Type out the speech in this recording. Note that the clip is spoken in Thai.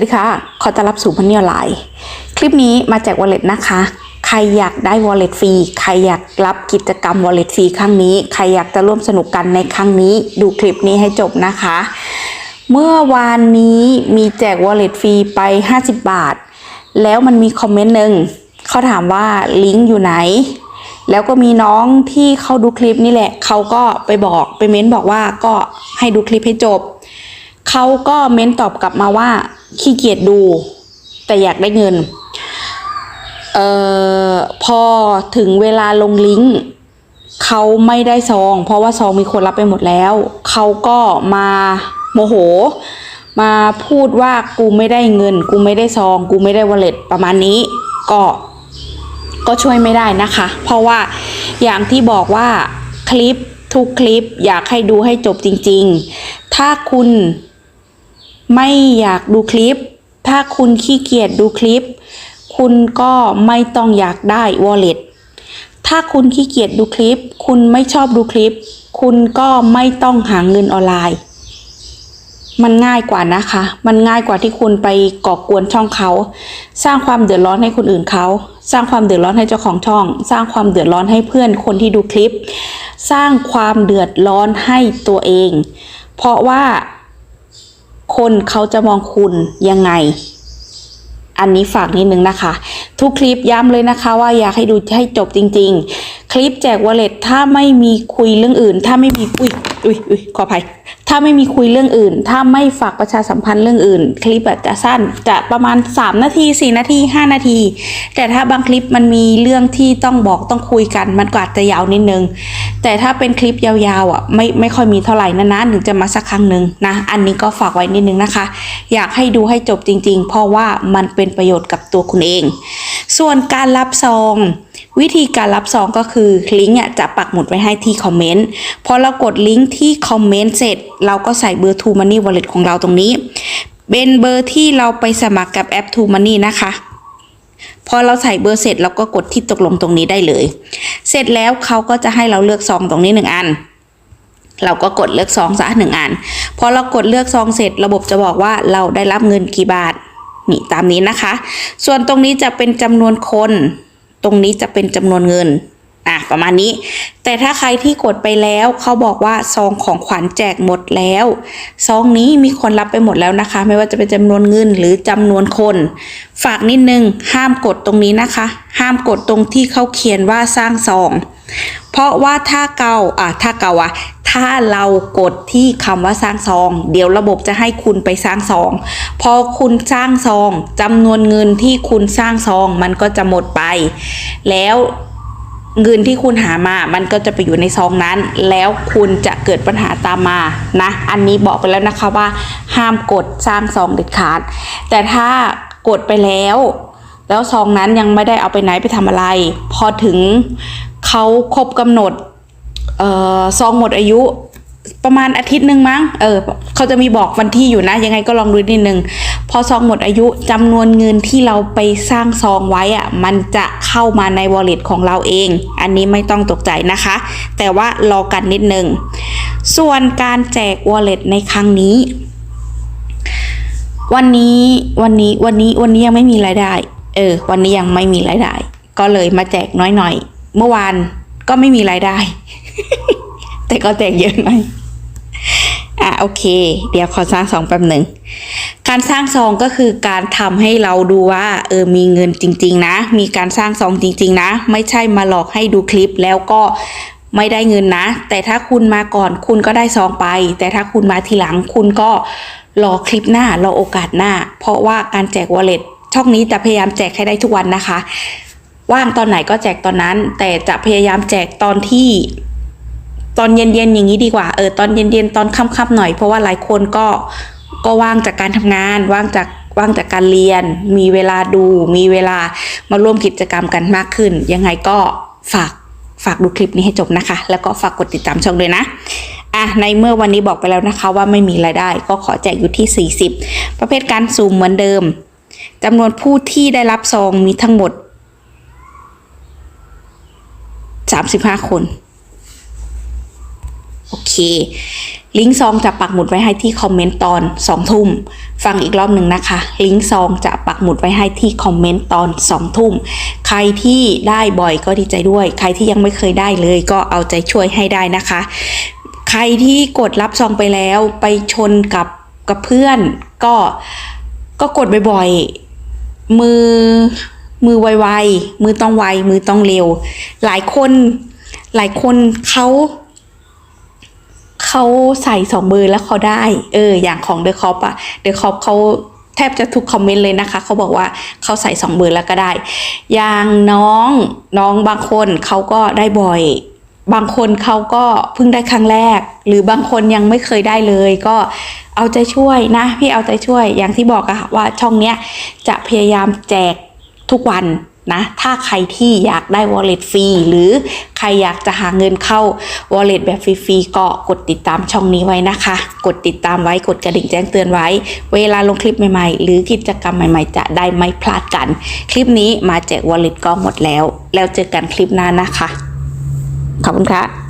วัสดีค่ะ ขอต้อนรับสู่พันนี่ออนไลน์คลิปนี้มาแจก wallet นะคะ ใครอยากได้ wallet ฟรี ใครอยากรับกิจกรรม wallet ฟรีครั้งนี้ ใครอยากจะร่วมสนุกกันในครั้งนี้ ดูคลิปนี้ให้จบนะคะ เมื่อวานนี้มีแจก wallet ฟรีไป 50 บาท แล้วมันมีคอมเมนต์หนึ่งเขาถามว่าลิงก์อยู่ไหน แล้วก็มีน้องที่เขาดูคลิปนี่แหละ เขาก็ไปบอกไปเม้นบอกว่าก็ให้ดูคลิปให้จบเขาก็เม้นตอบกลับมาว่า ขี้เกียจดู แต่อยากได้เงิน เอ่อ พอถึงเวลาลงลิงก์เขาไม่ได้ซอง เพราะว่าซองมีคนรับไปหมดแล้ว เขาก็มาโมโห มาพูดว่ากูไม่ได้เงิน กูไม่ได้ซอง กูไม่ได้วอลเล็ตประมาณนี้ ก็ก็ช่วยไม่ได้นะคะ เพราะว่าอย่างที่บอกว่าคลิปทุกคลิปอยากให้ดูให้จบจริง ๆ ถ้าคุณ ไม่อยากดูคลิป ถ้าคุณขี้เกียจดูคลิป คุณก็ไม่ต้องอยากได้ wallet ถ้าคุณขี้เกียจดูคลิป คุณไม่ชอบดูคลิป คุณก็ไม่ต้องหาเงินออนไลน์ มันง่ายกว่านะคะ มันง่ายกว่าที่คุณไปก่อกวนช่องเขา สร้างความเดือดร้อนให้คนอื่นเขา สร้างความเดือดร้อนให้เจ้าของช่อง สร้างความเดือดร้อนให้เพื่อนคนที่ดูคลิป สร้างความเดือดร้อนให้ตัวเอง เพราะว่า คนเขาจะมองคุณยังไง อันนี้ฝากนิดนึงนะคะ ทุกคลิปย้ำเลยนะคะว่าอยากให้ดูให้จบจริง ๆ คลิปแจกวอลเล็ตถ้าไม่มีคุยเรื่องอื่น ถ้าไม่มีอุ้ยอุ้ยอุ้ยขออภัย ถ้าไม่มีคุยเรื่องอื่น ถ้าไม่ฝากประชาสัมพันธ์เรื่องอื่น คลิปจะสั้นจะประมาณ 3 นาที 4 นาที 5 นาที แต่ถ้าบางคลิปมันมีเรื่องที่ต้องบอกต้องคุยกัน มันก็อาจจะยาวนิดนึง แต่ถ้าเป็นคลิปยาวๆอะไม่ไม่ค่อยมีเท่าไหร่นานๆถึงจะมาสักครั้งหนึ่งนะอันนี้ก็ฝากไว้นิดนึงนะคะ อยากให้ดูให้จบจริง ๆ เพราะว่ามันเป็นประโยชน์กับตัวคุณเอง ส่วนการรับซอง วิธีการรับซองก็คือลิงก์จะปักหมุดไว้ให้ที่คอมเมนต์พอเรากดลิงก์ที่คอมเมนต์เสร็จ เราก็ใส่เบอร์ True Money Wallet ของเราตรงนี้ เป็นเบอร์ที่เราไปสมัครกับแอป True Money นะคะ พอเราใส่เบอร์เสร็จเราก็กดที่ตกลงตรงนี้ได้เลย เสร็จแล้วเขาก็จะให้เราเลือกซองตรงนี้หนึ่งอันเราก็กดเลือกซองซะหนึ่งอัน พอเรากดเลือกซองเสร็จ ระบบจะบอกว่าเราได้รับเงินกี่บาท นี่ตามนี้นะคะ ส่วนตรงนี้จะเป็นจำนวนคน ตรงนี้จะเป็นจำนวนเงินอะประมาณนี้ แต่ถ้าใครที่กดไปแล้วเขาบอกว่าซองของขวัญแจกหมดแล้วซองนี้มีคนรับไปหมดแล้วนะคะ ไม่ว่าจะเป็นจำนวนเงินหรือจำนวนคน ฝากนิดนึงห้ามกดตรงนี้นะคะ ห้ามกดตรงที่เขาเขียนว่าสร้างซอง เพราะว่าถ้าเกาอะถ้าเกาอะ ถ้าเรากดที่คำว่าสร้างซอง เดี๋ยวระบบจะให้คุณไปสร้างซอง พอคุณสร้างซองจำนวนเงินที่คุณสร้างซองมันก็จะหมดไป แล้วเงินที่คุณหามา มันก็จะไปอยู่ในซองนั้น แล้วคุณจะเกิดปัญหาตามมา นะ อันนี้บอกไปแล้วนะคะว่า ห้ามกดสร้างซองเด็ดขาด แต่ถ้ากดไปแล้ว แล้วซองนั้นยังไม่ได้เอาไปไหนไปทำอะไร พอถึงเขาครบกำหนด เอ่อซองหมดอายุประมาณอาทิตย์หนึ่งมั้ง เออเขาจะมีบอกวันที่อยู่นะ ยังไงก็ลองดูนิดนึง พอซองหมดอายุจำนวนเงินที่เราไปสร้างซองไว้อะมันจะเข้ามาใน wallet ของเราเอง อันนี้ไม่ต้องตกใจนะคะ แต่ว่ารอกันนิดนึง ส่วนการแจก wallet ในครั้งนี้ วันนี้ วันนี้ วันนี้ วันนี้ยังไม่มีรายได้ เออ วันนี้ยังไม่มีรายได้ ก็เลยมาแจกน้อยหน่อยเมื่อวานก็ไม่มีรายได้ แต่ก็แจกเยอะหน่อยอะโอเค เดี๋ยวขอสร้างซองแป๊บหนึ่งการสร้างซองก็คือการทำให้เราดูว่าเออมีเงินจริง ๆ นะ มีการสร้างซองจริง ๆ นะ ไม่ใช่มาหลอกให้ดูคลิปแล้วก็ไม่ได้เงินนะ แต่ถ้าคุณมาก่อนคุณก็ได้ซองไป แต่ถ้าคุณมาทีหลังคุณก็รอคลิปหน้ารอโอกาสหน้า เพราะว่าการแจกวอลเล็ตช่องนี้จะพยายามแจกให้ได้ทุกวันนะคะ ว่างตอนไหนก็แจกตอนนั้น แต่จะพยายามแจกตอนที่ ตอนเย็นๆอย่างนี้ดีกว่าเออตอนเย็นๆตอนค่ำๆหน่อยเพราะว่าหลายคนก็ก็ว่างจากการทำงานว่างจากว่างจากการเรียน มีเวลาดู มีเวลามาร่วมกิจกรรมกันมากขึ้น ยังไงก็ฝากฝากดูคลิปนี้ให้จบนะคะ แล้วก็ฝากกดติดตามช่องด้วยนะอะในเมื่อวันนี้บอกไปแล้วนะคะว่าไม่มีรายได้ก็ขอแจกอยู่ที่ 40 ประเภทการซูมเหมือนเดิมจำนวนผู้ที่ได้รับซองมีทั้งหมด 35 คน คลิงก์ซองจะปักหมุดไว้ให้ที่คอมเมนต์ตอน 2 ทุ่ม ฟังอีกรอบหนึ่งนะคะ ลิงก์ซองจะปักหมุดไว้ให้ที่คอมเมนต์ตอน 2 ทุ่ม ใครที่ได้บ่อยก็ดีใจด้วย ใครที่ยังไม่เคยได้เลยก็เอาใจช่วยให้ได้นะคะ ใครที่กดรับซองไปแล้วไปชนกับกับเพื่อน ก็ก็กดบ่อยๆ มือมือไวๆ มือต้องไว มือต้องเร็ว หลายคนหลายคนเขา เขาใส่สองมือแล้วเขาได้ เออ อย่างของเดอะคอปอะเดอะคอปเขาแทบจะทุกคอมเมนต์เลยนะคะ เขาบอกว่าเขาใส่สองมือแล้วก็ได้ อย่างน้องน้องบางคนเขาก็ได้บ่อย บางคนเขาก็เพิ่งได้ครั้งแรก หรือบางคนยังไม่เคยได้เลย ก็เอาใจช่วยนะ พี่เอาใจช่วยอย่างที่บอกอะค่ะว่าช่องเนี้ยจะพยายามแจกทุกวัน นะถ้าใครที่อยากได้ wallet ฟรีหรือใครอยากจะหาเงินเข้า wallet แบบฟรีๆก็กดติดตามช่องนี้ไว้นะคะ กดติดตามไว้กดกระดิ่งแจ้งเตือนไว้ เวลาลงคลิปใหม่ๆ หรือกิจกรรมใหม่ๆ จะได้ไม่พลาดกัน คลิปนี้มาแจก wallet ก็หมดแล้ว แล้วเจอกันคลิปหน้านะคะ ขอบคุณค่ะ